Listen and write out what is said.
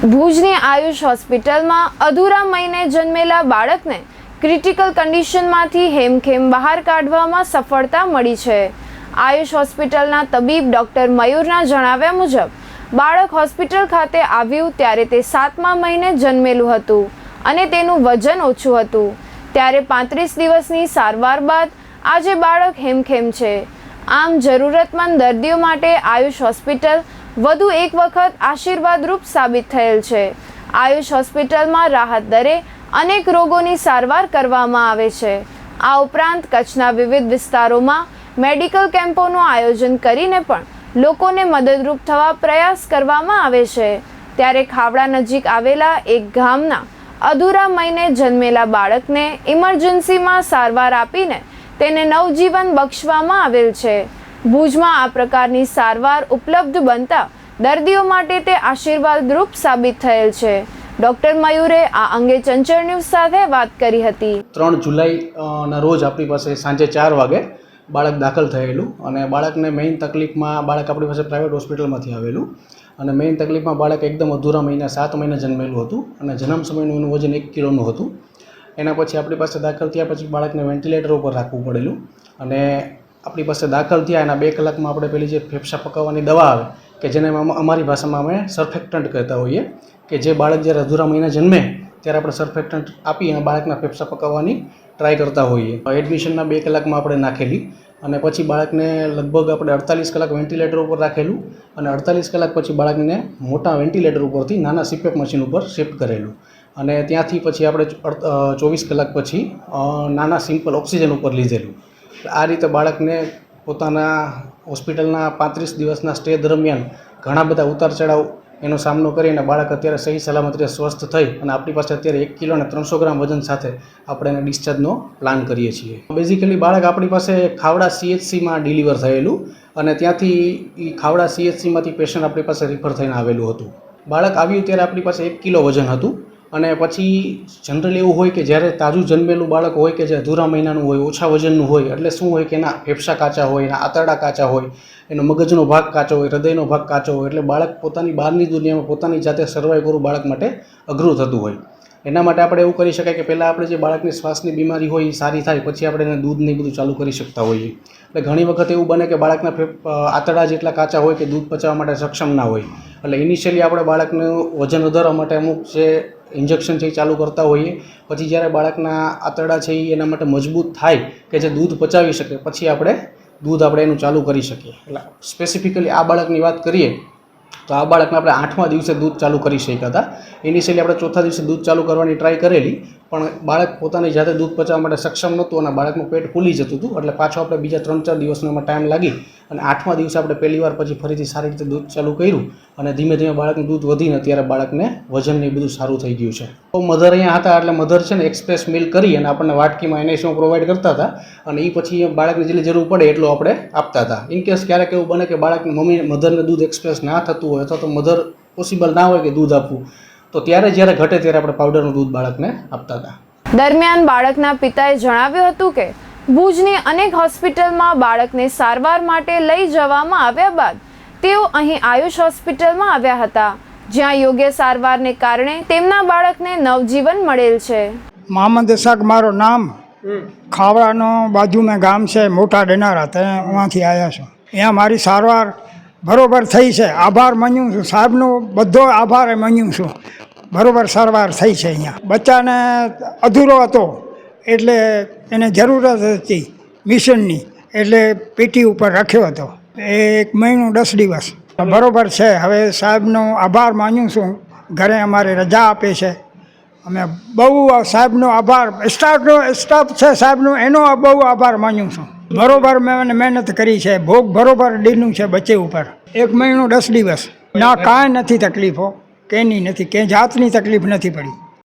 ભુજની આયુષ હોસ્પિટલમાં અધૂરા મહિને જન્મેલા બાળકને ક્રિટિકલ કન્ડિશનમાંથી હેમખેમ બહાર કાઢવામાં સફળતા મળી છે. આયુષ હોસ્પિટલના તબીબ ડૉક્ટર મયુરના જણાવ્યા મુજબ, બાળક હોસ્પિટલ ખાતે આવ્યું ત્યારે તે સાતમા મહિને જન્મેલું હતું અને તેનું વજન ઓછું હતું. ત્યારે પાંત્રીસ દિવસની સારવાર બાદ આજે બાળક હેમખેમ છે. આમ જરૂરતમંદ દર્દીઓ માટે આયુષ હોસ્પિટલ વધુ એક વખત આશીર્વાદરૂપ સાબિત થયેલ છે. આયુષ હોસ્પિટલમાં રાહત દરે અનેક રોગોની સારવાર કરવામાં આવે છે. આ ઉપરાંત કચ્છના વિવિધ વિસ્તારોમાં મેડિકલ કેમ્પોનું આયોજન કરીને પણ લોકોને મદદરૂપ થવા પ્રયાસ કરવામાં આવે છે. ત્યારે ખાવડા નજીક આવેલા એક ગામના અધૂરા મહિને જન્મેલા બાળકને ઇમરજન્સીમાં સારવાર આપીને તેને નવજીવન બક્ષવામાં આવેલ છે. ભુજમાં આ પ્રકારની સારવાર ઉપલબ્ધ બનતા દર્દીઓ માટે તે આશીર્વાદરૂપ સાબિત થયેલ છે. ડૉક્ટર મયુરે આ અંગે ચંચળ ન્યૂઝ સાથે વાત કરી હતી. ત્રણ જુલાઈ ના રોજ આપણી પાસે સાંજે ચાર વાગે બાળક દાખલ થયેલું અને બાળકને મેઇન તકલીફમાં બાળક આપણી પાસે પ્રાઇવેટ હોસ્પિટલમાંથી આવેલું અને મેઇન તકલીફમાં બાળક એકદમ અધૂરા મહિના, સાત મહિના જન્મેલું હતું અને જન્મ સમયનું એનું વજન એક કિલોનું હતું. એના પછી આપણી પાસે દાખલ થયા પછી બાળકને વેન્ટિલેટર ઉપર રાખવું પડેલું અને આપણી પાસે દાખલ થયા, એના બે કલાકમાં આપણે પેલી જે ફેફસા પકાવવાની દવા આવે, કે જેને અમે- અમારી ભાષામાં અમે સરફેક્ટન્ટ કહેતા હોઈએ, કે જે બાળક જ્યારે અધૂરા મહિના જન્મે, ત્યારે આપણે સરફેક્ટન્ટ આપી અને બાળકના ફેફસા પકાવવાની ટ્રાય કરતા હોઈએ. એડમિશનના બે કલાકમાં આપણે નાખેલી અને પછી બાળકને લગભગ આપણે અડતાલીસ કલાક વેન્ટિલેટર ઉપર રાખેલું અને અડતાલીસ કલાક પછી બાળકને મોટા વેન્ટિલેટર ઉપરથી નાના સીપેપ મશીન ઉપર શિફ્ટ કરેલું. અને ત્યાંથી પછી આપણે ચોવીસ કલાક પછી નાના સિમ્પલ ઓક્સિજન ઉપર લીધેલું. આ રીતે બાળકને પોતાના હોસ્પિટલના પાંત્રીસ દિવસના સ્ટે દરમિયાન ઘણા બધા ઉતાર ચઢાવ એનો સામનો કરીને બાળક અત્યારે સહી સલામત રીતે સ્વસ્થ થઈ અને આપણી પાસે અત્યારે એક કિલો અને ત્રણસો ગ્રામ વજન સાથે આપણે એને ડિસ્ચાર્જનો પ્લાન કરીએ છીએ. બેઝિકલી બાળક આપણી પાસે ખાવડા સીએચસીમાં ડિલિવર થયેલું અને ત્યાંથી એ ખાવડા સીએચસીમાંથી પેશન્ટ આપણી પાસે રિફર થઈને આવેલું હતું. બાળક આવ્યું ત્યારે આપણી પાસે એક કિલો વજન હતું. અને પછી જનરલી એવું હોય કે જ્યારે તાજું જન્મેલું બાળક હોય કે જે અધૂરા મહિનાનું હોય, ઓછા વજનનું હોય, એટલે શું હોય કે એના ફેફસા કાચા હોય, એના આંતરડા કાચા હોય, એનો મગજનો ભાગ કાચો હોય, હૃદયનો ભાગ કાચો હોય, એટલે બાળક પોતાની બહારની દુનિયામાં પોતાની જાતે સર્વાઈવ કરવું બાળક માટે અઘરું થતું હોય. એના માટે આપણે એવું કરી શકાય કે પહેલાં આપણે જે બાળકની શ્વાસની બીમારી હોય એ સારી થાય, પછી આપણે એને દૂધ ને બધું ચાલુ કરી શકતા હોઈએ. એટલે ઘણી વખત એવું બને કે બાળકના આંતરડા જેટલા કાચા હોય કે દૂધ પચાવવા માટે સક્ષમ ના હોય. એટલે ઇનિશિયલી આપણે બાળકનું વજન વધારવા માટે અમુક જે ઇન્જેક્શન છે એ ચાલુ કરતા હોઈએ. પછી જ્યારે બાળકના આંતરડા છે એ એના માટે મજબૂત થાય કે જે દૂધ પચાવી શકે, પછી આપણે દૂધ આપણે એનું ચાલુ કરી શકીએ. એટલે સ્પેસિફિકલી આ બાળકની વાત કરીએ તો આ બાળકને આપણે આઠમા દિવસે દૂધ ચાલુ કરી શક્યા હતા. ઇનિશિયલી આપણે ચોથા દિવસે દૂધ ચાલુ કરવાની ટ્રાય કરેલી, પણ બાળક પોતાની જાતે દૂધ પચાવવા માટે સક્ષમ નહોતું અને બાળકનું પેટ ફૂલી જતું હતું. એટલે પાછો આપણે બીજા ત્રણ ચાર દિવસનો એમાં ટાઈમ લાગી અને આઠમા દિવસે આપણે પહેલી વાર પછી ફરીથી સારી રીતે દૂધ ચાલુ કર્યું અને ધીમે ધીમે બાળકનું દૂધ વધીને અત્યારે બાળકને વજનને બધું સારું થઈ ગયું છે. તો મધર અહીંયા હતા એટલે મધર છે ને એક્સપ્રેસ મિલ્ક કરી અને આપણને વાટકીમાં એનએસમાં પ્રોવાઈડ કરતા હતા અને એ પછી બાળકને જેટલી જરૂર પડે એટલું આપણે આપતા હતા. ઇન કેસ ક્યારેક એવું બને કે બાળકની મમ્મી મધરને દૂધ એક્સપ્રેસ ના થતું હોય અથવા તો મધર પોસિબલ ના હોય કે દૂધ આપવું તો ત્યારે જ્યારે ઘટે ત્યારે આપણે પાવડરનું દૂધ બાળકને આપતા હતા. દરમિયાન બાળકના પિતાએ જણાવ્યું હતું કે ભુજની અનેક હોસ્પિટલમાં બાળકને સારવાર માટે લઈ જવામાં આવ્યા બાદ તેઓ અહીં આયુષ હોસ્પિટલમાં આવ્યા હતા જ્યાં યોગ્ય સારવારને કારણે તેમના બાળકને નવજીવન મળેલ છે. મોહમ્મદ ઇસાક મારું નામ ખાવડાનો બાજુમાં ગામ છે મોટા ડેનારા ત્યાં ત્યાંથી આવ્યા છું. અહીંયા મારી સારવાર બરોબર થઈ છે. આભાર માન્યું છું. સાહેબનો બધો આભાર માન્યું છું. બરોબર સારવાર થઈ છે અહીંયા. બચ્ચાને અધૂરો હતો. એટલે એને જરૂરત હતી મિશનની. એટલે પેટી ઉપર રાખ્યો હતો. એક મહિનો દસ દિવસ. બરોબર છે. હવે સાહેબનો આભાર માન્યું છું. ઘરે અમારે રજા આપે છે. અમે બહુ સાહેબનો આભાર. સ્ટાફનો, સ્ટાફ છે સાહેબનો, એનો બહુ આભાર માન્યું છું. બરોબર મેં મહેનત કરી છે. ભોગ બરોબર ડીનું છે બચ્ચે ઉપર. એક મહિનો દસ દિવસ. ના, કાંઈ નથી તકલીફો કેની નથી કે જાતની તકલીફ નથી પડી.